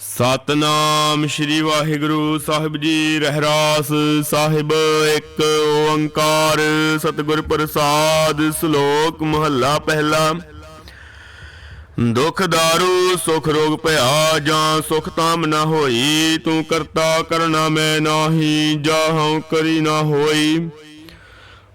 ਸਤਨਾਮ ਸ੍ਰੀ ਵਾਹਿਗੁਰੂ ਸਾਹਿਬ ਜੀ, ਰਹਿਰਾਸ ਸਾਹਿਬ, ਇੱਕ ਓੰਕਾਰ ਸਤਿਗੁਰ ਪ੍ਰਸਾਦ, ਸ਼ਲੋਕ ਮਹੱਲਾ ਪਹਿਲਾ। ਦੁਖ ਦਾਰੂ, ਸੁਖ ਰੋਗ ਭਇਆ, ਜਾਂ ਸੁਖ ਤਾਮ ਨਾ ਹੋਈ, ਤੂੰ ਕਰਤਾ ਕਰਨਾ ਮੈਂ ਨਾਹੀ ਜਾਹਉ ਕਰੀ ਨਾ ਹੋਈ।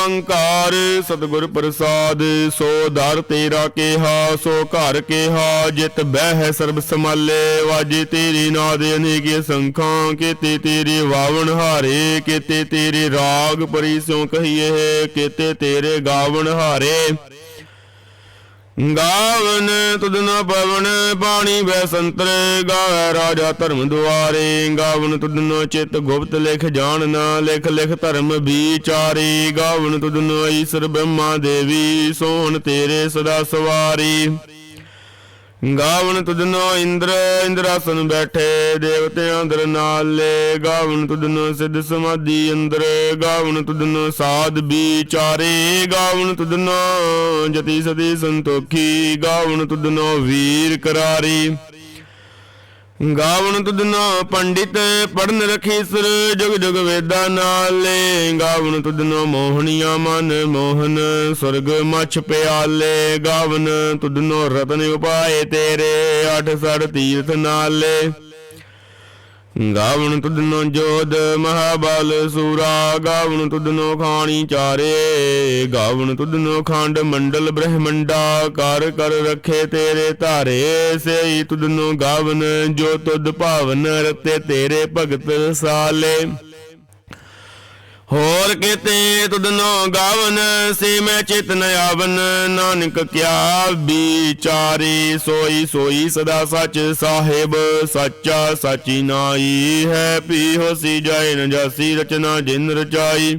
ਓੰਕਾਰ ਸਤਿਗੁਰ ਪ੍ਰਸਾਦ, ਸੋ ਦਰ ਤੇਰਾ ਕੇਹਾ, ਸੋ ਘਰ ਕੇਹਾ, ਜਿਤ ਬਹਿ ਸਰਬ ਸਮਾਲੇ ਵਾਜੇ ਤੇਰੀ ਨਾਦ ਅਨੇਕੇ ਸੰਖਾਂ, ਕੀਤੇ ਤੇਰੇ ਵਾਵਣ ਹਾਰੇ, ਕੀਤੇ ਤੇਰੇ ਰਾਗ ਪਰੀ ਕਹੀਏ, ਕੀਤੇ ਤੇਰੇ ਗਾਵਣ ਹਾਰੇ। ਗਾਵਨ ਤੁਧ ਨ ਪਵਨ ਪਾਣੀ ਵੈ ਸੰਤਰ ਗਾਵੈ ਰਾਜਾ ਧਰਮ ਦੁਆਰੇ। ਗਾਵਨ ਤੁਧ ਨ ਚਿਤ ਗੁਪਤ ਲਿਖ ਜਾਣ ਨਾ, ਲਿਖ ਲਿਖ ਧਰਮ ਵਿਚਾਰੀ। ਗਾਵਨ ਤੁਧ ਨ ਈਸ਼ਰ ਬ੍ਰਹਮਾ ਦੇਵੀ, ਸੋਹਣ ਤੇਰੇ ਸਦਾ ਸਵਾਰੀ। ਗਾਵਨ ਤੁਧਨੋ ਇੰਦਰ, ਇੰਦਰਾਸਨ ਬੈਠੇ ਦੇਵਤਿਆਂ ਅੰਦਰ ਨਾਲੇ। ਗਾਵਨ ਤੁਧਨੋ ਸਿੱਧ ਸਮਾਧੀ ਅੰਦਰ, ਗਾਵਨ ਤੁਧਨੋ ਸਾਧ ਵਿਚਾਰੇ। ਗਾਵਨ ਤੁਧਨੋ ਜਤੀ ਸਦੀ ਸੰਤੋਖੀ, ਗਾਵਨ ਤੁਧਨੋ ਵੀਰ ਕਰਾਰੀ। ਗਾਵਣ ਤੁਧਨੋ ਪੰਡਿਤ ਪੜਨ ਰਖੀਸਰ ਜਗ ਜਗ ਵੇਦਾ ਨਾਲੇ। ਗਾਵਣ ਤੁਦਨੋ ਮੋਹਣੀਆਂ ਮਨ ਮੋਹਨ, ਸੁਰਗ ਮਛ ਪਿਆਲੇ। ਗਾਵਨ ਤੁਦਨੋ ਰਤਨ ਉਪਾਏ ਤੇਰੇ, ਅਠ ਸੜ ਤੀਰਥ ਨਾਲੇ। ਗਾਵਣ ਤੁਧਨੋ ਜੋਦ ਮਹਾਬਲ ਸੂਰਾ, ਗਾਵਣ ਤੁਧਨੋ ਖਾਣੀ ਚਾਰੇ, ਗਾਵਣ ਤੁਧਨੋ ਖੰਡ ਮੰਡਲ ਬ੍ਰਹਮੰਡਾ, ਕਰ ਕਰ ਰੱਖੇ ਤੇਰੇ ਧਾਰੇ, ਸਈ ਤੁਧਨੋ ਗਾਵਨ, ਜੋ ਤੁਧ ਭਾਵਨ ਰਤੇ ਤੇਰੇ ਭਗਤ ਸਾਲੇ। ਹੋਰ ਕਿਤੇ ਤੁਧਨੋ ਗਾਵਨ, ਸੇ ਮੈਂ ਚਿਤਨ ਆਵਨ। ਨਾਨਕ ਕਿਆ ਵਿਚਾਰੇ, ਸੋਈ ਸੋਈ ਸਦਾ ਸੱਚ ਸਾਹਿਬ, ਸੱਚਾ ਸਚੀ ਨਾਈ ਹੈ। ਪੀ ਹੋਸੀ ਜਾਏ ਨ ਜਾਸੀ ਰਚਨਾ ਜਿਨ ਰਚਾਈ।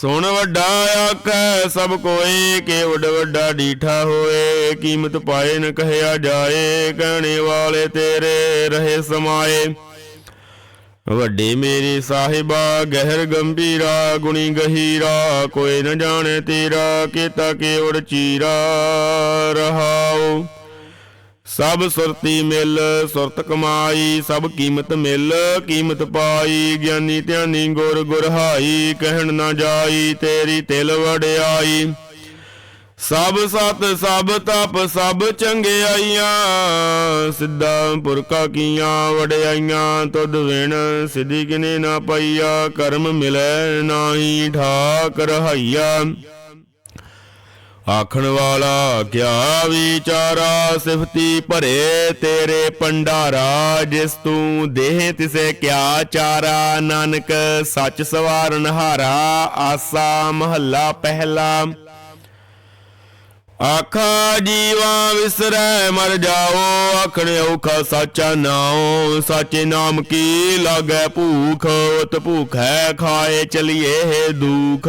ਸੁਣ ਵੱਡਾ ਆਖੈ ਸਭ ਕੋਈ ਕਿ ਵੱਡ ਵੱਡਾ ਡੀਠਾ ਹੋਏ, ਕੀਮਤ ਪਾਏ ਨ ਕਹਿਆ ਜਾਏ, ਕਹਿਣੇ ਵਾਲੇ ਤੇਰੇ ਰਹੇ ਸਮਾਏ। ਵੱਡੇ ਮੇਰੇ ਸਾਹਿਬਾ, ਗਹਿਰ ਗੰਭੀਰਾ, ਗੁਣੀ ਗਹੀਰਾ, ਕੋਈ ਨ ਜਾਣੇ ਤੇਰਾ, ਕੀਤਾ ਕੇਵੜ ਚੀਰਾ ਰਹਾਓ ਸਭ ਸੁਰਤੀ ਮਿਲ, ਸੁਰਤ ਕਮਾਈ, ਸਭ ਕੀਮਤ ਮਿਲ, ਕੀਮਤ ਪਾਈ, ਗਿਆਨੀ ਧਿਆਨੀ ਗੁਰ ਗੁਰਹਾਈ, ਕਹਿਣ ਨਾ ਜਾਈ, ਤੇਰੀ ਤਿਲ ਵਡਿਆਈ। ਸਭ ਸਤ, ਸਭ ਤਪ, ਸਭ ਚੰਗਿਆਈਆਂ, ਸਿੱਧਾ ਪੁਰਖਾ ਕੀਆਂ ਵੜਿਆਈਆਂ ਤੁਧ ਵਿਣ ਸਿੱਧੀ ਕਿਨੇ ਨਾ ਪਈਆ, ਕਰਮ ਮਿਲੈ ਨਾਹੀ ਠਾਕ ਰਹਾਈਆ। ਆਖਣ ਵਾਲਾ ਕਿਆ ਵਿਚਾਰਾ, ਸਿਫਤੀ ਭਰੇ ਤੇਰੇ ਪੰਡਾਰਾ ਜਿਸ ਤੂੰ ਦੇਹ ਤਿਸੇ ਕਿਆ ਚਾਰਾ, ਨਾਨਕ ਸੱਚ ਸਵਾਰਨ ਹਾਰਾ, ਆਸਾ ਮਹੱਲਾ ਪਹਿਲਾ। ਆਖਾ, ਜੀਵਾ ਵਿਸਰੈ, ਮਰ ਜਾਓ, ਆਖਣ ਔਖਾ ਸਾਚਾ ਨਾਉ, ਸਾਚੇ ਨਾਮ ਕੀ ਲਾਗੈ ਭੂਖ ਉਤ ਭੂਖੈ ਖਾਏ ਚਲੀਏ ਦੁਖ।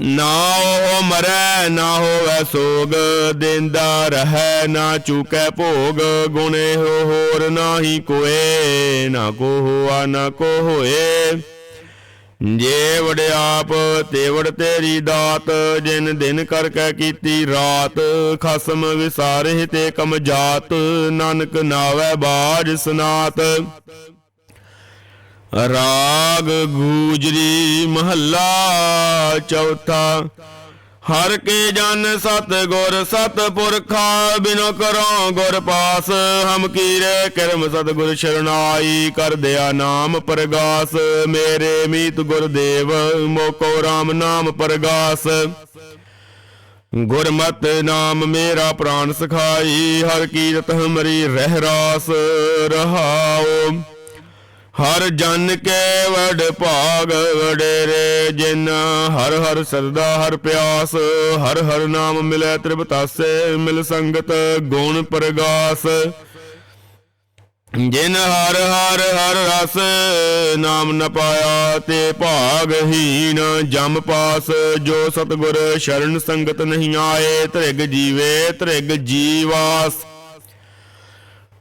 ਨਾ ਉਹ ਮਰੈ, ਨਾ ਹੋਵੇ ਸੋਗ, ਦਿੰਦਾ ਰਹੈ, ਨਾ ਚੁਕੈ ਭੋਗ। ਗੁਣੇ ਹੋ ਹੋਰ ਨਾਹੀ ਕੋਏ, ਨਾ ਕੋ ਹੋਆ, ਨਾ ਕੋ ਹੋਏ। ਜੇ ਵਡਿਆਪ ਤੇ ਵਡ ਤੇਰੀ ਦਾਤ, ਜਿਨ ਦਿਨ ਕਰ ਕੈ ਕੀਤੀ ਰਾਤ। ਖਸਮ ਵਿਸਾਰੇ ਤੇ ਕਮ ਜਾਤ, ਨਾਨਕ ਨਾਵੈ ਬਾਜ ਸਨਾਤ। ਰਾਗ ਗੂਜਰੀ ਮਹੱਲਾ ਚੌਥਾ। ਹਰ ਕੇ ਜਨ ਸਤ ਗੁਰ ਸਤ ਪੁਰਖਾ, ਬਿਨੋ ਕਰੋ ਗੁਰ ਪਾਸ। ਹਮ ਕੀਰੇ ਕਰਮ ਸਤ ਗੁਰ ਸ਼ਰਨਾਈ, ਕਰ ਦਿਆ ਨਾਮ ਪ੍ਰਗਾਸ। ਮੇਰੇ ਮੀਤ ਗੁਰਦੇਵ, ਮੋਕੋ RAM ਨਾਮ ਪ੍ਰਗਾਸ। ਗੁਰਮਤਿ ਨਾਮ ਮੇਰਾ ਪ੍ਰਾਨ ਸਖਾਈ, ਹਰ ਕੀਰਤ ਹਮਰੀ ਰਹਿ ਰਾਸ ਰਹਾਓ। ਹਰ ਜਨ ਕੇ ਵਡ ਭਾਗ ਵਡੇਰੇ, ਜਿਨ ਹਰ ਹਰ ਸਰਦਾ ਹਰ ਪਿਆਸ, ਹਰ ਹਰ ਨਾਮ ਮਿਲੈ ਤ੍ਰਿਪਤਾਸੇ ਮਿਲ ਸੰਗਤ ਗੁਣ ਪ੍ਰਗਾਸ। ਜਿਨ ਹਰ ਹਰ ਹਰ ਰਸ ਨਾਮ ਨ ਪਾਇਆ, ਤੇ ਭਾਗਹੀਣ ਜਮ ਪਾਸ। ਜੋ ਸਤਗੁਰ ਸ਼ਰਨ ਸੰਗਤ ਨਹੀਂ ਆਏ, ਤ੍ਰਿਗ ਜੀਵੇ ਤ੍ਰਿਗ ਜੀਵਾਸ।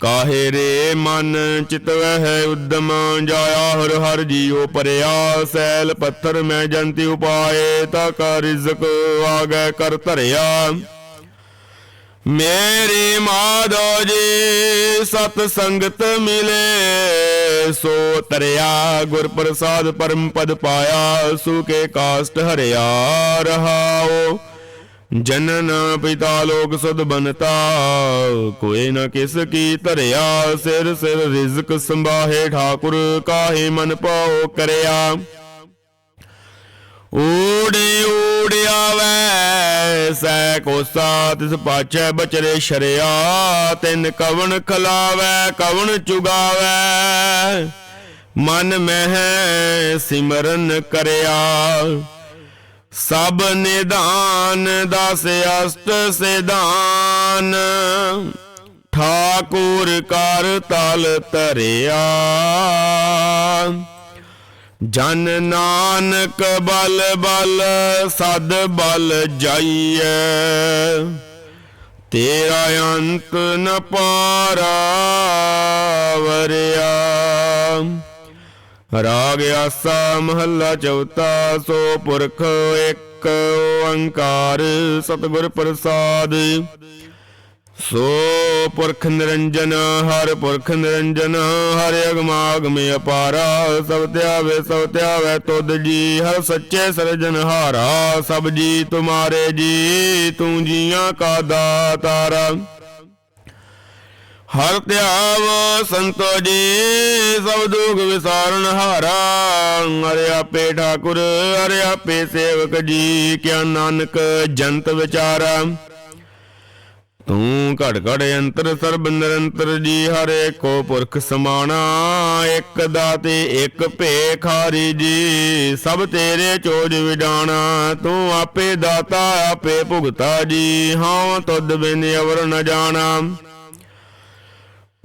ਕਾਹੇ ਰੇ ਮਨ ਚਿਤਵੈ ਹੈ ਉਦਮ ਜਾਇਆ ਹਰ ਹਰ ਜੀਉ ਪਰਿਆ, ਸੈਲ ਪੱਥਰ ਮੈਂ ਜੰਤੀ ਉਪਾਏ ਤਾ ਕਾ ਰਿਜ਼ਕ ਆਗੈ ਕਰ ਧਰਿਆ। ਮੇਰੀ ਮਾਧੋ ਜੀ, ਸਤ ਸੰਗਤ ਮਿਲੇ, ਸੋ ਤਰਿਆ, ਗੁਰ ਪ੍ਰਸਾਦ ਪਰਮ ਪਦ ਪਾਇਆ ਸੁਕੇ ਕਾਸਟ ਹਰਿਆ ਰਹਾਓ। ਜਨਨ ਪਿਤਾ ਲੋਕ ਸੁਧ ਬਨਤਾ, ਕੋਈ ਨ ਕਿਸ ਕੀ ਧਰਿਆ, ਸਿਰ ਸਿਰ ਰਿਜ਼ਕ ਸੰਭਾਹੇ ਠਾਕੁਰ, ਕਾਹੇ ਮਨ ਪਾਉ ਕਰਿਆ। ਊੜੇ ਓੜਿਆ ਵੈ ਸੈ ਕੋਸਾ ਤਿਸ ਪਾਛੈ ਬਚਰੇ ਸ਼ਰਿਆ, ਤਿਨ ਕਵਣ ਖਲਾਵੈ, ਕਵਣ ਚੁਗਾਵੈ। ਮਨ ਮਹਿ ਸਿਮਰਨ ਕਰਿਆ। ਸਭ ਨਿਧਾਨ ਦਸ ਅਸ਼ਟ ਸਿਧਾਨ। ਠਾਕੁਰ ਕਰ ਤਲ ਤਰਿਆ ਜਨ ਨਾਨਕ ਬਲ ਬਲ, ਸਦ ਬਲ ਜਾਈਐ। ਤੇਰਾ ਅੰਤ ਨ ਪਾਰਾ ਵਰਿਆ। ਰਾਗ ਆਸਾ ਮਹੱਲਾ ਚੌਥਾ, ਸੋ ਪੁਰਖ ਇੱਕ ਓੰਕਾਰ ਸਤਿਗੁਰ ਪ੍ਰਸਾਦ। ਸੋ ਪੁਰਖ ਨਿਰੰਜਨ, ਹਰ ਪੁਰਖ ਨਿਰੰਜਨ, ਹਰ ਅਗਮਾਗਮ ਅਪਾਰਾ, ਸਭ ਧਿਆਵੇ ਸਭ ਧਿਆਵੇ ਤੁਧ ਜੀ, ਹਰ ਸੱਚੇ ਸਰਜਨ ਹਾਰਾ, ਸਭ ਜੀ ਤੁਮਾਰੇ ਜੀ, ਤੂੰ ਜੀਆਂ ਕਾ ਦਾਤਾਰਾ ਹਰ ਧਿਆਵ ਸੰਤੋ ਜੀ, ਸਭ ਦੁਖ ਵਿਸਾਰਨ ਹਾਰਾ। ਹਰਿ ਆਪੇ ਠਾਕੁਰ ਹਰਿ ਆਪੇ ਸੇਵਕ ਜੀ, ਕਿਆ ਨਾਨਕ ਜੰਤ ਵਿਚਾਰਾ। ਤੂੰ ਘੜ ਘੜ ਅੰਤਰ ਸਰਬ ਨਿਰੰਤਰ ਜੀ, ਹਰੇ ਕੋ ਪੁਰਖ ਸਮਾਣਾ। ਇੱਕ ਦਾਤੇ, ਇੱਕ ਭੇਖਾਰੀ ਜੀ, ਸਭ ਤੇਰੇ ਚੋਜ ਵਿਡਾਣਾ। ਤੂੰ ਆਪੇ ਦਾਤਾ, ਆਪੇ ਭੁਗਤਾ ਜੀ, ਹਾਂ, ਤੁਧ ਬਿਨ ਅਵਰ ਨ ਜਾਣਾ।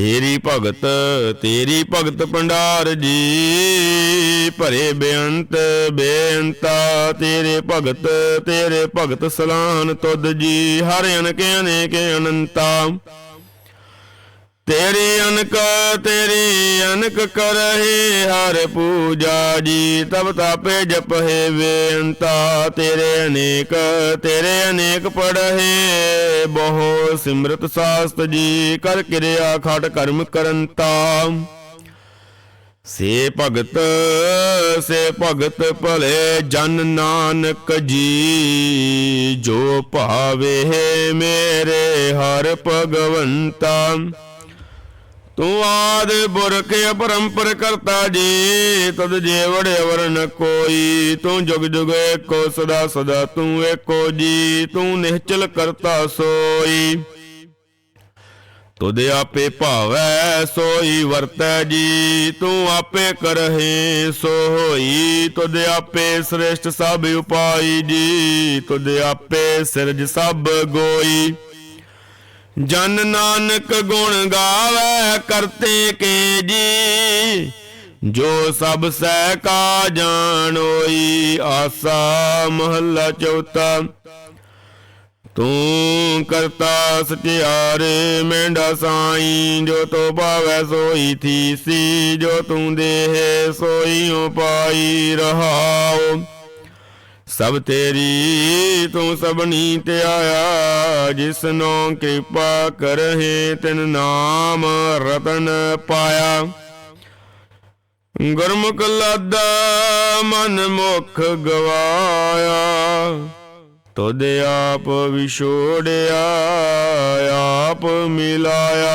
ਤੇਰੀ ਭਗਤ ਤੇਰੀ ਭਗਤ ਭੰਡਾਰ ਜੀ, ਭਰੇ ਬੇਅੰਤ, ਬੇਅੰਤਾ, ਤੇਰੇ ਭਗਤ ਤੇਰੇ ਭਗਤ ਸਲਾਨ ਤੁਧ ਜੀ, ਹਰ ਅਨਕੇ ਅਨੇਕ ਅਨੰਤਾ। ਤੇਰੀ ਅਨਕ ਤੇਰੀ ਅਨਕ ਕਰਹੇ ਹਰ ਪੂਜਾ ਜੀ, ਤਬ ਤਾਪੇ ਜਪਹੇ ਬੇਅੰਤਾ। ਤੇਰੇ ਅਨੇਕ ਤੇਰੇ ਅਨੇਕ ਪੜਹਿ, ਬਹੁ ਸਿਮਰਤ ਸਾਸਤ ਜੀ, ਕਰ ਕਿਰਿਆ ਖਟ ਕਰਮ ਕਰੰਤਾ। ਸੇ ਭਗਤ ਸੇ ਭਗਤ ਭਲੇ ਜਨ ਨਾਨਕ ਜੀ, ਜੋ ਭਾਵੇ ਮੇਰੇ ਹਰ ਭਗਵੰਤਾ। ਤੂੰ ਆਦ ਪੁਰਖ ਅਪਰੰਪਰ ਕਰਤਾ ਜੀ, ਤਦ ਜੀਵੜ ਅਵਰ ਨ ਕੋਈ, ਤੂੰ ਜੁਗ ਜੁਗ ਏਕੋ, ਸਦਾ ਸਦਾ ਤੂੰ ਏਕੋ ਜੀ, ਤੂੰ ਨਿਹਚਲ ਕਰਤਾ ਸੋਈ। ਤੁਧ ਆਪੇ ਭਾਵੈ ਸੋਈ, ਵਰਤੈ ਜੀ, ਤੂੰ ਆਪੇ ਕਰਹੇ ਸੋ ਹੋਈ ਤੁਧ ਆਪੇ ਸ੍ਰੇਸ਼ਟ ਸਭ ਉਪਾਈ ਜੀ, ਤੁਧ ਆਪੇ ਸਿਰਜ ਸਭ ਗੋਈ। ਜਨ ਨਾਨਕ ਗੁਣ ਗਾਵੇ ਕਰਤੇ ਕੇ ਜੀ। ਜੋ ਸਭ ਸਹਿ ਕਾ ਜਾਣੋਈ ਆਸਾ ਮਹੱਲਾ ਚੌਥਾ। ਤੂੰ ਕਰਤਾ ਸਚਿਆਰੇ ਮੈਂਡਾ ਸਾਈ, ਜੋ ਤੋ ਭਾਵੈ ਸੋਈ ਥੀਸੀ, ਜੋ ਤੂੰ ਦੇਹ ਸੋਈ ਉਪਾਈ ਰਹਾਓ। ਸਭ ਤੇਰੀ, ਤੂੰ ਸਭਨੀ ਤੇ ਆਇਆ, ਜਿਸਨੋ ਕਿਰਪਾ ਕਰਹਿ ਤਿਨ ਨਾਮ ਰਤਨ ਪਾਇਆ। ਗੁਰਮੁਖ ਲਾਦਾ ਮਨ ਮੁਖ ਗਵਾਇਆ, ਤੁਧ ਆਪ ਵਿਛੋੜਿਆ, ਆਪ ਮਿਲਾਇਆ।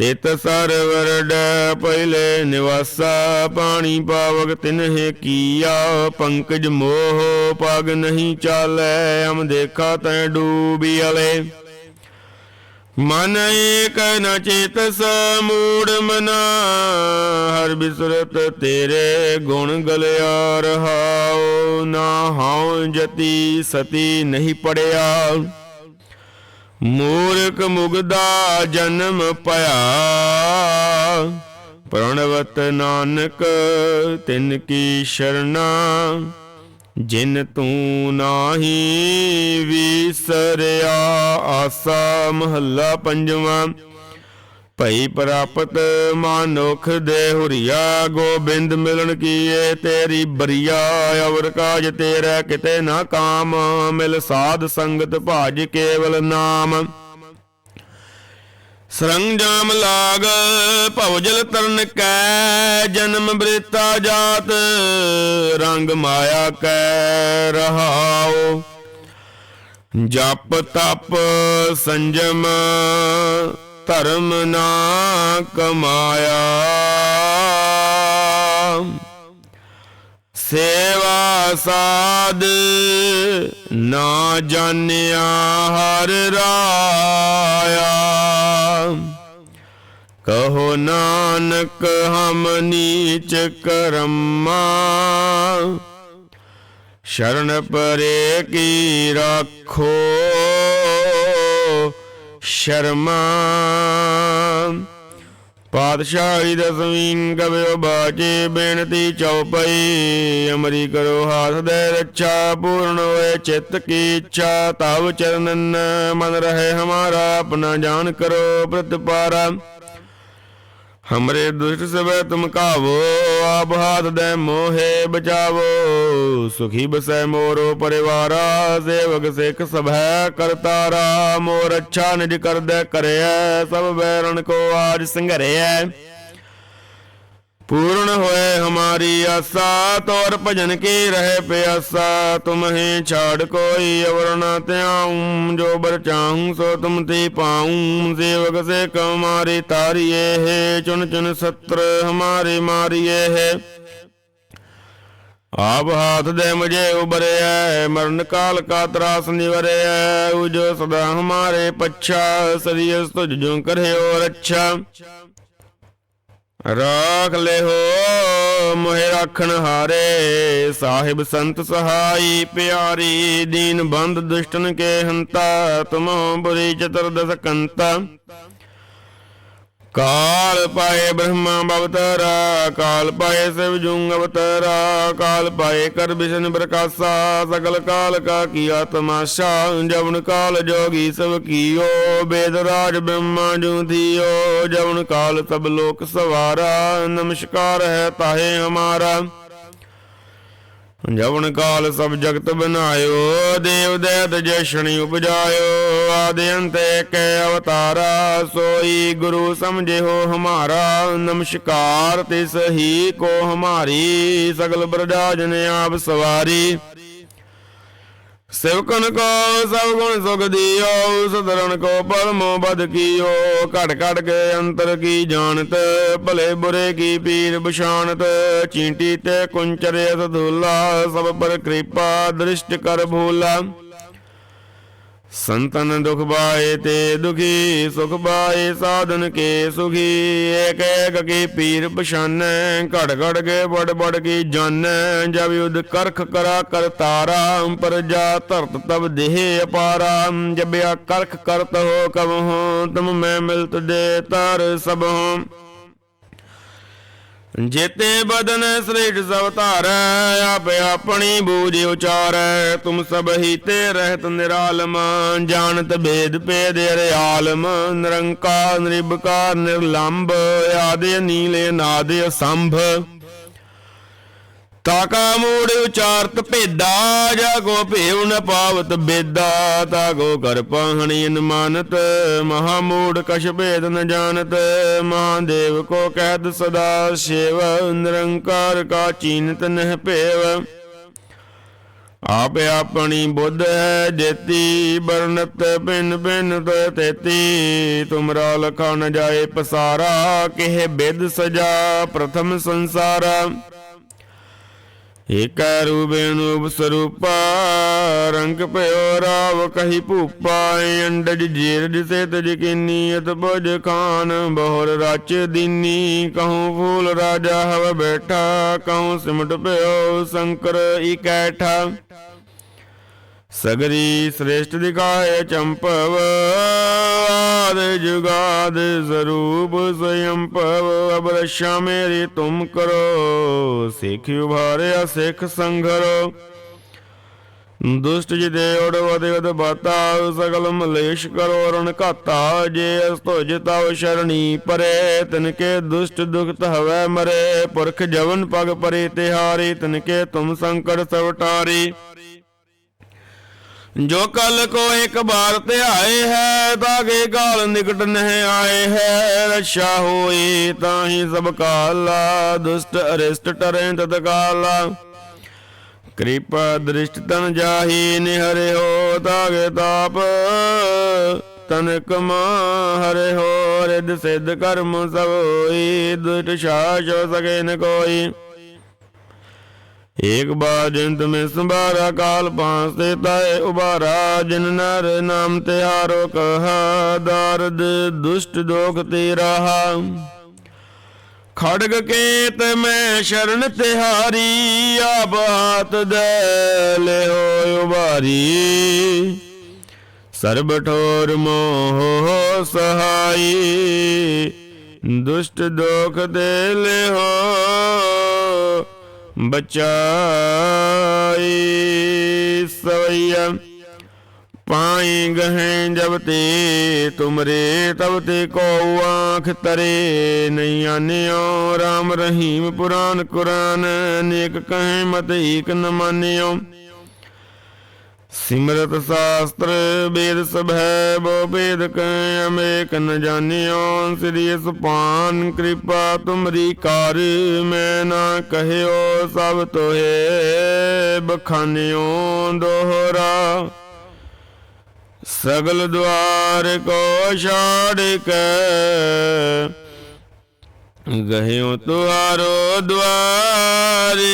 ਤਿਤ ਸਰਵਰਡ ਪਹਿਲੇ ਨਿਵਾਸਾ, ਪਾਣੀ ਪਾਵਕ ਤਿਨਹਿ ਕੀਆ। ਪੰਕਜ ਮੋਹ ਪਗ ਨਹੀਂ ਚਾਲੈ ਹਮ ਦੇਖਾ ਤੈ ਡੂਬੀ ਅਲੇ ਮਨ ਏਕ ਨ ਚੇਤਸ ਮੂੜ ਮਨਾ, ਹਰ ਬਿਸਰਤ ਤੇਰੇ ਗੁਣ ਗਲਿਆ ਰਹਾਉ ਨਾ ਹਉ ਜਤੀ ਸਤੀ ਨਹੀਂ ਪੜਿਆ। ਮੂਰਖ ਮੁਗਦਾ ਜਨਮ ਭਇਆ। ਪ੍ਰਣਵਤ ਨਾਨਕ, ਤਿਨ ਕੀ ਸ਼ਰਣਾ ਜਿਨ ਤੂੰ ਨਾਹੀ ਵਿਸਰਿਆ। ਆਸਾ ਮਹੱਲਾ ਪੰਜਵਾਂ। ਭਈ ਪ੍ਰਾਪਤ ਮਾਨੁਖ ਦੇ ਹੁਰੀਆ, ਗੋਬਿੰਦ ਮਿਲਣ ਕੀਏ, ਤੇਰੀ ਬਰੀਆ, ਅਵਰ ਕਾਜ ਤੇਰਾ ਕਿਤੇ ਨਾ ਕਾਮ, ਮਿਲ ਸਾਧ ਸੰਗਤ ਭਾਜ ਕੇਵਲ ਨਾਮ। ਸਰੰਜਾਮ ਲਾਗ ਭਵਜਲ ਤਰਨ ਕੈ, ਜਨਮ ਬ੍ਰਿਤਾ ਜਾਤ, ਰੰਗ ਮਾਇਆ ਕੈ ਰਹਾਓ ਜਪ ਤਪ ਸੰਜਮ ਧਰਮ ਨਾ ਕਮਾਇਆ। ਸੇਵਾ ਸਾਧ ਨਾ ਜਾਣਿਆ ਹਰ ਰਾਇਆ। ਕਹੋ ਨਾਨਕ, ਹਮ ਨੀਚ ਕਰਮਾ। ਸ਼ਰਨ ਪਰੇ ਕੀ ਰੱਖੋ। ਸ਼ਰਮਾ। ਪਾਤਸ਼ਾਹੀ ਦਸਵੀਂ ਕਬਿਓ ਬਾਜੇ ਬੇਨਤੀ ਚਉਪਈ। ਅਮਰੀ ਕਰੋ ਹਾਥ ਦੇ ਰੱਛਾ, ਪੂਰਨ ਹੋਏ ਚਿੱਤ ਕੀ ਇੱਛਾ। ਤਵ ਚਰਨਨ ਮਨ ਰਹੇ ਹਮਾਰਾ, ਆਪਣਾ ਜਾਨ ਕਰੋ ਪ੍ਰਤਪਾਰਾ। ਹਮਰੇ ਦੁਸ਼ਟ ਸਭੈ ਤੁਮ ਕਾਵੋ। ਆਪ ਹਾਥ ਦੇ ਮੋਹੇ ਬਚਾਵੋ, ਸੁਖੀ ਬਸੈ ਮੋਰੋ ਪਰਿਵਾਰਾ, ਸੇਵਕ ਸਿੱਖ ਸਭੈ ਕਰਤਾਰਾ, ਮੋਰ ਅੱਛਾ ਨਿਜ ਕਰਦੈ ਕਰਿਐ ਸਭ ਬੈਰਨ ਕੋ ਆਜ ਸੰਘਰਿਐ पूर्ण होए हमारी आशा तोर भजन की रहे प्यासा तुम्हें छाड़ कोई अवर न त्याऊं जो बर चाहूं सो तुम ते पाऊं सेवक से कमारे तारिये है चुन चुन सत्र हमारे मारिये है आप हाथ दे मुझे उबरे है मरण काल का त्रास निवरे है जो सदा हमारे पच्छा सरिय तुझ जो करे और अच्छा ਰਾਖ ਲਿਓ ਮੋਹਿ ਰਾਖਣ ਹਾਰੇ, ਸਾਹਿਬ ਸੰਤ ਸਹਾਈ ਪਿਆਰੀ, ਦੀਨ ਬੰਦ ਦੁਸ਼ਟਨ ਕੇ ਹੰਤਾ, ਤੁਮੋ ਬੁਰੀ ਚਤੁਰਦਸ ਕੰਤਾ। ਕਾਲ ਪਾਏ ਬ੍ਰਹਮਾ ਬਵਤਰਾ ਕਾਲ ਪਾਏ ਸਿਵ ਜੁੰਗ ਅਵਤਰਾ, ਕਾਲ ਪਾਏ ਕਰ ਬਿਸ਼ਨ ਪ੍ਰਕਾਸ਼ਾ, ਸਗਲ ਕਾਲ ਕਾ ਕੀਆ ਤਮਾਸ਼ਾ ਜਵਨ ਕਾਲ ਜੋਗੀ ਸਭ ਕੀਓ ਬੇਦ ਰਾਜ ਬ੍ਰਹਮਾ ਜੂ ਥੀਓ ਜਵਨ ਕਾਲ ਸਭ ਲੋਕ ਸਵਾਰਾ, ਨਮਸਕਾਰ ਹੈ ਤਾਹੇ ਹਮਾਰਾ। ਜਵਨ ਕਾਲ ਸਭ ਜਗਤ ਬਨਾਇਓ ਦੇਵ ਦੈਤ ਜਸ਼ਣੀ ਉਪਜਾਇਓ, ਆਦਿ ਅੰਤ ਕੈ ਅਵਤਾਰਾ, ਸੋਈ ਗੁਰੂ ਸਮਝੇ ਹੋ ਹਮਾਰਾ, ਨਮਸਕਾਰ ਤਿਸ ਹੀ ਕੋ ਹਮਾਰੀ, ਸਗਲ ਬਰਜਾ ਜਨ ਆਪ ਸਵਾਰੀ। ਸਿਵਕਨ ਕੋ ਸਭ ਗੁਣ ਸੁਖ ਦਿਓ, ਸਦਰਨ ਕੋ ਪਰਮੋ ਬਦ ਕੀਓ। ਘਟ ਘਟ ਕੇ ਅੰਤਰ ਕੀ ਜਾਣਤ, ਭਲੇ ਬੁਰੇ ਕੀ ਪੀਰ ਬਸ਼ਾਨਤ ਚੀਂਟੀ ਤੇ ਕੁੰਚਰੇ ਸਧੂਲਾ ਸਭ ਪਰ ਕਿਰਪਾ ਦ੍ਰਿਸ਼ਟ ਕਰ ਭੂਲਾ। ਸੰਤਨ ਦੁਖ ਬਾਏ ਤੇ ਦੁਖੀ, ਸੁਖ ਬਾਏ ਸਾਧਨ ਕੇ ਸੁਖੀ। ਏਕ ਏਕ ਕੀ ਪੀਰ ਪਛਾਨੈ, ਘੜ ਘੜ ਕੇ ਬੜ ਬੜ ਕੀ ਜਾਣੈ ਜਬ ਯੁਧ ਕਰਖ ਕਰਾ ਕਰਤਾਰਾ ਪਰਜਾ ਧਰਤ ਤਬ ਦੇਹ ਅਪਾਰਾ। ਜਬਿਆ ਕਰਖ ਕਰਤ ਹੋ ਕਬ ਹੋ ਤੁਮ ਮੈਂ ਮਿਲਤ ਦੇ ਤਰ ਸਭ ਹੋ। ਜੇਤੇ ਬਦਨ ਸ੍ਰੇਟ ਸਭ ਧਾਰੈ, ਆਪੇ ਆਪਣੀ ਬੂਝ ਉਚਾਰੈ। ਤੁਮ ਸਭ ਹੀ ਰਹਿਤ ਨਿਰਾਲਮ, ਜਾਣਤ ਭੇਦ ਭੇਦ ਰਿਆਲਮ ਨਿਰੰਕਾਰ, ਨਿਰਭਕਾਰ, ਨਿਰਲੰਭ, ਆਦਿ ਨੀਲੇ ਨਾਦ ਅਸੰਭ। ਤਾਕਾ ਮੂੜ ਉਚਾਰਤ ਭੇਦਾ, ਜਾ ਕੋ ਭੇਵ ਨ ਪਾਵਤ ਬੇਦਾ, ਤਾ ਕੋ ਕਰ ਪਾਹਣੀ ਮਾਨਤ ਮਹਾ ਮੂੜ ਕਛ ਭੇਦ ਨ ਜਾਣਤ ਮਹਾਦੇਵ ਕੋ ਕਹਿਤ ਸਦਾ ਸ਼ੇਵ, ਨਿਰੰਕਾਰ ਕਾ ਚੀਨਤ ਨਹਿ ਭੇਵ। ਆਪ ਆਪਣੀ ਬੁੱਧ ਹੈ ਜੇਤੀ ਬਰਨਤ ਬਿਨ ਬਿਨ ਤੇਤੀ, ਤੁਮਰਾ ਲਖਾ ਨ ਜਾਏ ਪਸਾਰਾ, ਕਿਹ ਬਿਦ ਸਜਾ ਪ੍ਰਥਮ ਸੰਸਾਰਾ। ਏਕੈ ਰੂਪੇਣ ਉਪ ਸਰੂਪਾ, ਰੰਗ ਭਇਓ ਰਾਵ ਕਹੀ ਭੂਪਾ ਅੰਡਜ ਜੀਰ ਜਿਸੇ ਤਜ ਕੀਨੀ ਅਤ ਬੁਜ ਖਾਨ ਬਹੁਰ ਰਚ ਦੀਨੀ, ਕਹੂੰ ਫੂਲ ਰਾਜਾ ਹਵ ਬੈਠਾ, ਕਹੂੰ ਸਿਮਟ ਭਇਓ ਸ਼ੰਕਰ ਇਕੈਠਾ ਸਗਰੀ ਸ੍ਰੇਸ਼ਟ ਦਿਖਾਏ ਚੰਪਵ, ਆਦ ਜੁਗਾਦ ਸਰੂਪ ਸਯੰ ਭਵ ਮੇਰੀ ਤੁਮ ਕਰੋ, ਸਿੱਖ ਉਭਾਰਿਆ ਸਿੱਖ ਸੰਘਰੋ ਦੁਸ਼ਟ ਜਿਦੇ ਉਡਵਦੇ ਉਦ ਬਾਤਾ, ਸਗਲ ਮਲੇਸ਼ ਕਰੋ ਰਣ ਘਾਤਾ, ਜੇ ਅਸ ਤੁਜ ਤਵ ਸ਼ਰਣੀ ਪਰੇ, ਤਿਨਕੇ ਦੁਸ਼ਟ ਦੁਖਤ ਹਵੈ ਮਰੇ, ਪੁਰਖ ਜਵਨ ਪਗ ਪਰੇ ਤਿਹਾਰੀ, ਤਿਨਕੇ ਤੁਮ ਸੰਕਟ ਸਵਟਾਰੀ। ਜੋ ਕਲ ਕੋ ਇੱਕ ਬਾਰ ਧਿਆਏ ਹੈ ਤਾਗੇ ਗਾਲ ਨਿਕਟ ਨਹਿ ਆਏ ਹੈ। ਰਛਾ ਹੋਈ ਤਾਹੀ ਸਭ ਕਾਲਾ, ਦੁਸ਼ਟ ਅਰਿਸ਼ਟ ਟਰੇ ਤਤ ਕਾਲਾ। ਕਿਰਪਾ ਦ੍ਰਿਸ਼ਟ ਤਨ ਜਾਹੀ, ਨਿਹਰੇ ਹੋ ਤਾਗੇ ਤਾਪ। ਤਨਕ ਮਾ ਹਰੇ ਹੋ ਰਿਦ ਸਿਧ ਕਰਮ ਸਭ ਹੋਈ, ਦੁਸ਼ਟ ਸ਼ਾਸ ਸਕੇ ਨ ਕੋਈ। ਏਕ ਬਾਰ ਜਿਨ ਤੁਮੇ ਸੰਭਾਰਾ ਕਾਲ ਪਾਂਸ ਤੇ ਤਾਏ ਉਬਾਰਾ ਜਿਨ ਨਰ ਨਾਮ ਤਿਹਾਰੋ ਕਹਾ, ਦਰਦ ਦੁਸ਼ਟ ਦੋਖ ਤੇ ਰਹਾ ਖੜਗ ਕੇਤ ਮੈਂ ਸ਼ਰਨ ਤਿਹਾਰੀ, ਆਪ ਹਾਥ ਦੇ ਲਿਓ ਉਬਾਰੀ ਸਰਬ ਠੋਰ ਮੋਹ ਸਹਾਈ, ਦੁਸ਼ਟ ਦੋਖ ਦੇ ਲਿਓ ਬਚਾਈ ਸਵਈਆ। ਪਾਈ ਗਹਿ ਜਬ ਤੇ ਤੁਮਰੇ, ਤਬ ਤੇ ਕੋ ਆਂਖ ਤਰੇ। ਨਹੀਂ ਆਨਿਓ RAM ਰਹੀਮ ਪੁਰਾਨ ਕੁਰਾਨ ਅਨੇਕ ਕਹੇ ਮਤ ਏਕ ਨ ਮਾਨਿਓ। ਸਿਮਰਤ ਸ਼ਾਸਤਰ ਵੇਦ ਸਭੈ ਬੋ ਵੇਦ ਕੈ ਅਮੇਕ ਨ ਜਾਣਿਓ। ਸ੍ਰੀ ਸੁਪਾਨ ਕਿਰਪਾ ਤੁਮਰੀ ਕਰ, ਮੈਂ ਨਾ ਕਹਿਓ, ਸਭ ਤੋਹੇ ਬਖਾਨਿਓ ਦੋਹਰਾ। ਸਗਲ ਦੁਆਰ ਕੋ ਛਾੜ ਕੇ, ਗਹਿਓ ਤੁਆਰੋ ਦੁਆਰੇ।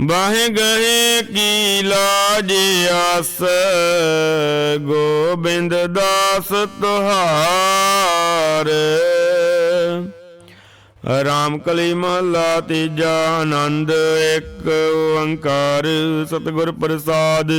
ਬਾਹੇ ਗਏ ਕੀ ਲਾਜ ਆਸ, ਗੋਬਿੰਦ ਦਾਸ ਤੁਹਾਰ। ਰਾਮ ਕਲੀ ਮਹਲਾ ਤੀਜਾ ਆਨੰਦ, ਇੱਕ ਓੰਕਾਰ ਸਤਿਗੁਰ ਪ੍ਰਸਾਦ।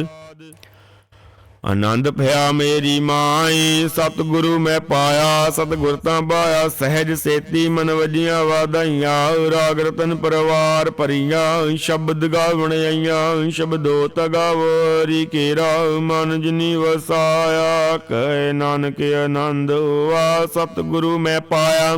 ਆਨੰਦ ਭਇਆ ਮੇਰੀ ਮਾਈ, ਸਤਿਗੁਰੂ ਮੈਂ ਪਾਇਆ, ਸਤਿਗੁਰ ਤਾਂ ਬਾਇਆ, ਸਹਿਜ ਸੇਤੀ ਮਨ ਵਜੀਆਂ ਵਾਧਾਈਆਂ ਰਾਗ ਰਤਨ ਪਰਵਾਰ ਭਰੀਆਂ, ਸ਼ਬਦ ਗਾਵਣ ਆਈਆਂ, ਸ਼ਬਦੋ ਤਗਾਵਰੀ ਕੇਰਾ, ਮਨ ਜਿਨੀ ਵਸਾਇਆ, ਕਹਿ ਨਾਨਕ ਆਨੰਦ ਵਾ ਸਤਿਗੁਰੂ ਮੈਂ ਪਾਇਆ।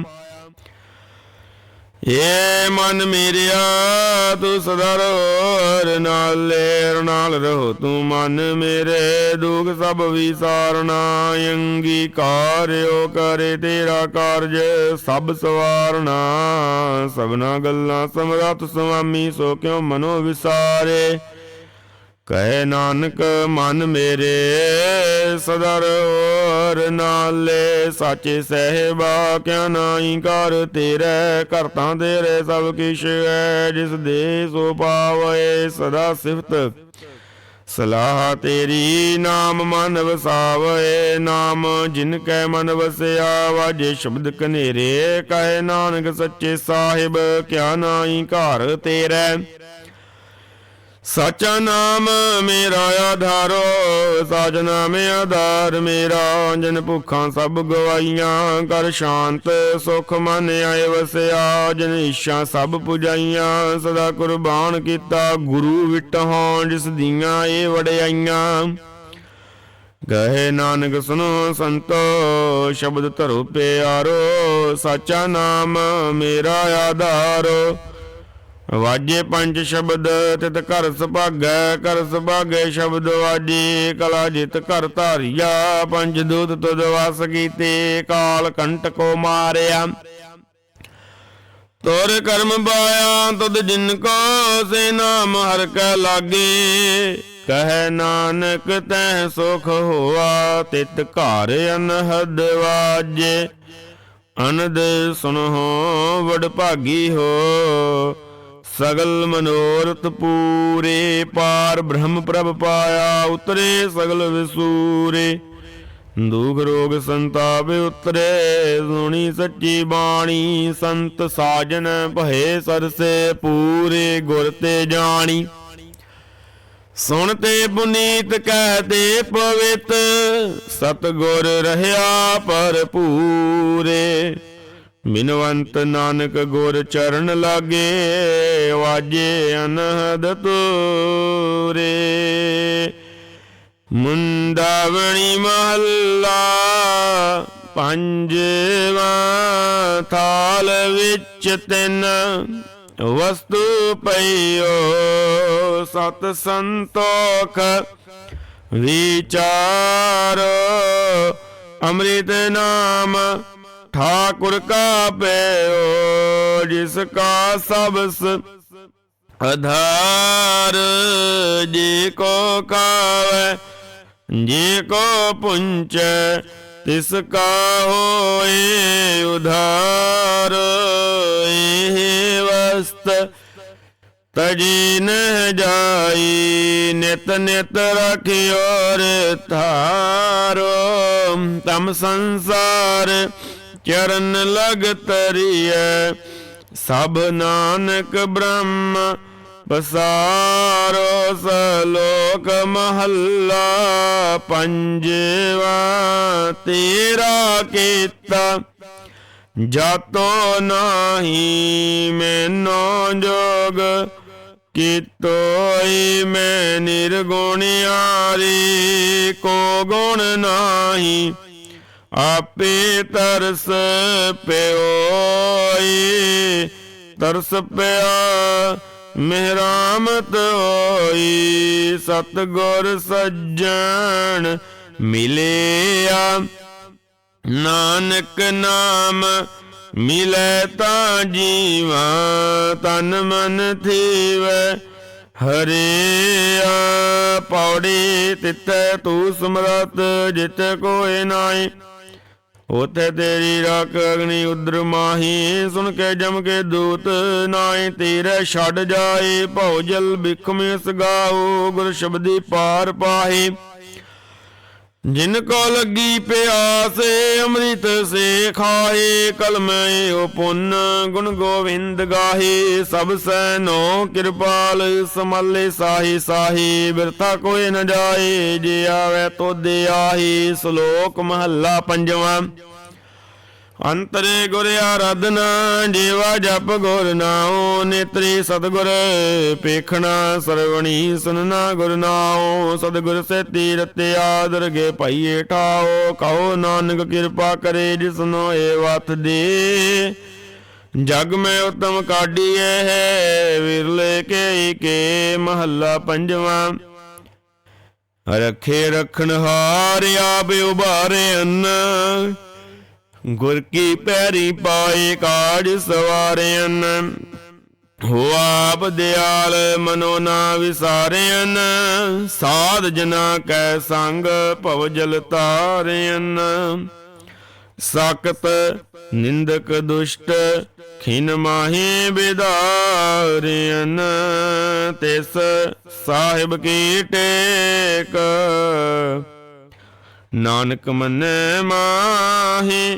ਏ ਮਨ ਮੇਰਿਆ, ਤੂੰ ਸਦਾ ਰੋ ਨਾਲੇ ਨਾਲ ਰਹੋ। ਤੂੰ ਮਨ ਮੇਰੇ, ਦੁਖ ਸਭ ਵਿਸਾਰਨਾ, ਅੰਗੀਕਾਰਿਓ ਕਰੇ ਤੇਰਾ ਕਾਰਜ, ਸਭ ਸਵਾਰਨਾ। ਸਭਨਾ ਗੱਲਾਂ ਸਮਰੱਥ ਸੁਆਮੀ, ਸੋ ਕਿਉ ਮਨੋ ਵਿਸਾਰੇ? ਕਹੇ ਨਾਨਕ, ਮਨ ਮੇਰੇ ਸਦਰ ਔਰ ਨਾਲੇ, ਸਾਚੇ ਸਹਿਬਾ ਕਿਆ ਨਾਹੀ ਕਰ ਤੇਰੇ, ਕਰਤਾ ਤੇਰੇ ਸਭ ਕਿਛ ਹੈ, ਜਿਸ ਦੇ ਸੋ ਪਾਵੇ ਸਦਾ ਸਿਫਤ। ਸਲਾਹ ਤੇਰੀ ਨਾਮ ਮਨ ਵਸਾਵੇ, ਨਾਮ ਜਿਨ ਕੈ ਮਨ ਵਸਿਆ ਵਾਜੇ ਸ਼ਬਦ ਕਨੇਰੇ, ਕਹੇ ਨਾਨਕ ਸੱਚੇ ਸਾਹਿਬ ਕਿਆ ਨਾਹੀ ਘਰ ਤੇਰੇ। ਸਾਚਾ ਨਾਮ ਮੇਰਾ ਆਧਾਰੋ ਸਾਜ ਨਾਮ ਆਧਾਰ ਮੇਰਾ। ਜਨ ਭੁੱਖਾਂ ਸਭ ਗਵਾਈਆਂ ਕਰ ਸ਼ਾਂਤ ਸੁਖ ਮਨ ਆਏ ਵਸਿਆ। ਜਨ ਇੱਛਾ ਸਭ ਪੁਜਾਈਆਂ, ਸਦਾ ਕੁਰਬਾਨ ਕੀਤਾ। ਗੁਰੂ ਵਿਟਹਾਂ ਜਿਸ ਦੀਆਂ ਇਹ ਵਡਿਆਈਆਂ। ਗਏ ਨਾਨਕ ਸੁਨੋ ਸੰਤੋ, ਸ਼ਬਦ ਧਰੋ ਪਿਆਰੋ। ਸਾਚਾ ਨਾਮ ਮੇਰਾ ਆਧਾਰੋ ਵਾਜੇ ਪੰਜ ਸ਼ਬਦ, ਤਿਤ ਘਰ ਸੁਭਾਗੈ ਕਰ ਸੁਭਾਗੈ ਸ਼ਬਦ ਵਾਜੇ, ਕਲਾ ਜਿਤ ਘਰ ਧਾਰਿਆ, ਪੰਜ ਦੂਤ ਤੁਧ ਵਸ ਕੀਤੇ, ਕਾਲ ਕੰਟਕੋ ਮਾਰਿਆ। ਤੋਰ ਕਰਮ ਬਾਇਆ ਤੁਧ ਜਿਨ ਕੋ ਸੇ ਨਾਮ ਹਰ ਕੈ ਲਾਗੇ। ਕਹੈ ਨਾਨਕ ਤੈ ਸੁਖ ਹੋਆ, ਤਿਤ ਘਰ ਅਨਹਦ ਵਾਜੇ। ਅਨਦ ਸੁਨਹੁ ਵਡ ਭਾਗੀ ਹੋ ਸਗਲ ਮਨੋਰਥ ਪੂਰੇ, ਪਾਰ ਬ੍ਰਹਮ ਪ੍ਰਭ ਪਾਇਆ, ਉਤਰੇ ਸਗਲ ਵਿਸੂਰੇ। ਦੁਖ ਰੋਗ ਸੰਤਾਪ ਉਤਰੇ, ਸੁਣੀ ਸੱਚੀ ਬਾਣੀ, ਸੰਤ ਸਾਜਨ ਭਏ ਸਰਸੇ ਪੂਰੇ ਗੁਰ ਤੇ ਜਾਣੀ। ਸੁਣ ਤੇ ਪੁਨੀਤ ਕਹਤੇ ਪਵਿੱਤ ਸਤ ਗੁਰ ਰਹਿਆ ਭਰਪੂਰੇ। ਬਿਨਵੰਤ ਨਾਨਕ ਗੁਰ ਚਰਨ ਲਾਗੇ, ਵਾਜੇ ਅਨਹਦ ਤੂਰੇ। ਮੁੰਦਾਵਣੀ ਮਹੱਲਾ, ਪੰਜਵਾ ਥਾਲ ਵਿੱਚ ਤਿੰਨ ਵਸਤੂ ਪਈਓ ਸਤ ਸੰਤੋਖ ਵਿਚਾਰੋ। ਅੰਮ੍ਰਿਤ ਨਾਮ ਠਾਕੁਰ ਕਾ ਪਿਓ ਜਿਸ ਕਾ ਸਬਸ ਆਧਾਰ ਜੀ ਕੋ ਕਾਵੈ ਜੀ ਕੋ ਪੁੰਚੈ ਤਿਸ ਕਾ ਹੋਏ ਉਧਾਰ ਇਹ ਵਸਤ ਤਜੀ ਨ ਜਾਈ ਨਿਤ ਨਿਤ ਰਖਿਓ ਰ ਤਮ ਸੰਸਾਰ ਚਰਨ ਲਗ ਤਰੀਐ, ਸਭ ਨਾਨਕ ਬ੍ਰਹਮ ਪਸਾਰੋ ਸਲੋਕ ਮਹੱਲਾ, ਪੰਜਵਾ ਤੇਰਾ ਕੀਤਾ, ਜਾਤੋ ਨਾਹੀ ਮੈਨੋ ਜੋਗ, ਕੀਤੋਈ ਮੈਂ ਨਿਰਗੁਣ ਨਿਰਗੁਣਿਆਰੀ ਕੋ ਗੁਣ ਨਾਹੀ। ਆਪੇ ਤਰਸ ਪਿਓਈ, ਤਰਸ ਪਿਆ ਮਿਹਰਾਮਤ ਹੋਈ, ਸਤਗੁਰ ਸੱਜਣ ਮਿਲਿਆ। ਨਾਨਕ ਨਾਮ ਮਿਲੇ ਤਾਂ ਜੀਵਾ, ਤਨ ਮਨ ਥੀਵੈ ਹਰਿਆ। ਪੌੜੀ ਤਿਤੈ ਤੂ ਸਮਰਤ ਜਿਤ ਕੋਇ ਨਾਹੀ ਉਥੇ ਤੇਰੀ ਰੱਖ ਅਗਨੀ ਉਦਰ ਮਾਹੀ, ਸੁਣ ਕੇ ਜਮ ਕੇ ਦੂਤ ਨਾਏ ਤੇਰੇ, ਛੱਡ ਜਾਏ ਭਉ ਜਲ ਬਿਖਮ ਇਸ ਗੁਰ ਸ਼ਬਦੀ ਪਾਰ ਪਾਹੀ। ਜਿਨ ਕੋ ਲੱਗੀ ਪਿਆਸ, ਅੰਮ੍ਰਿਤ ਸੇ ਖਾਏ ਕਲਮ ਉਹ ਪੁੰਨ, ਗੁਣ ਗੋਵਿੰਦ ਗਾਹੇ, ਸਭ ਸੈਨੋ ਕਿਰਪਾਲ, ਸਮਲੇ ਸਾਹੀ ਸਾਹੀ, ਬਿਰਥਾ ਕੋਈ ਨ ਜਾਏ, ਜੇ ਆਵੇ ਤੋਦੇ ਆਹੀ, ਸ਼ਲੋਕ ਮਹੱਲਾ ਪੰਜਵਾਂ। ਅੰਤਰੇ ਗੁਰ ਆਰਾਧਨਾ, ਜੀਵਾ ਜਪ ਗੁਰ ਨਾਉ, ਨੇਤਰੀ ਸਤਗੁਰ ਪੇਖਣਾ, ਸਰਵਣੀ ਸੁਨਣਾ ਗੁਰ ਨਾਉ, ਸਤਗੁਰ ਸੇ ਤੀਰਤ ਆਦਰਗੇ ਭਾਈਏ ਠਾਓ ਕਹੋ ਨਾਨਕ ਕਿਰਪਾ ਕਰੇ ਜਿਸਨੋ ਏ ਵਤ ਦੇ। ਜਗ ਮੈਂ ਉਤਮ ਕਾਢੀਏ ਹੈ, ਵਿਰਲੇ ਕੇ ਕੇ ਮਹੱਲਾ ਪੰਜਵਾਂ। ਰਖੇ ਰਖਣ ਹਾਰ, ਆਪ ਉਭਾਰੇ ਅੰਨ। ਗੁਰ ਕੀ ਪੈਰੀ ਪਾਏ ਕਾਜ ਸਵਾਰਿਆਨ ਹੋ ਆਪ ਦਿਆਲ ਮਨੋ ਨਾ ਵਿਸਾਰਿਆਨ ਸਾਧ ਜਨਾ ਕੈ ਸੰਗ ਭਵ ਜਲ ਤਾਰਿਆਨ ਸਾਕਤ ਨਿੰਦਕ ਦੁਸ਼ਟ ਖਿਨ ਮਾਹੀ ਬਿਦਾਰਿਆਨ ਤਿਸ ਸਾਹਿਬ ਕੀ ਟੇਕ। ਨਾਨਕ ਮੰਨੈ ਮਾਹੀ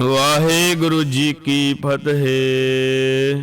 ਵਾਹਿਗੁਰੂ ਜੀ ਕੀ ਫਤਿਹ।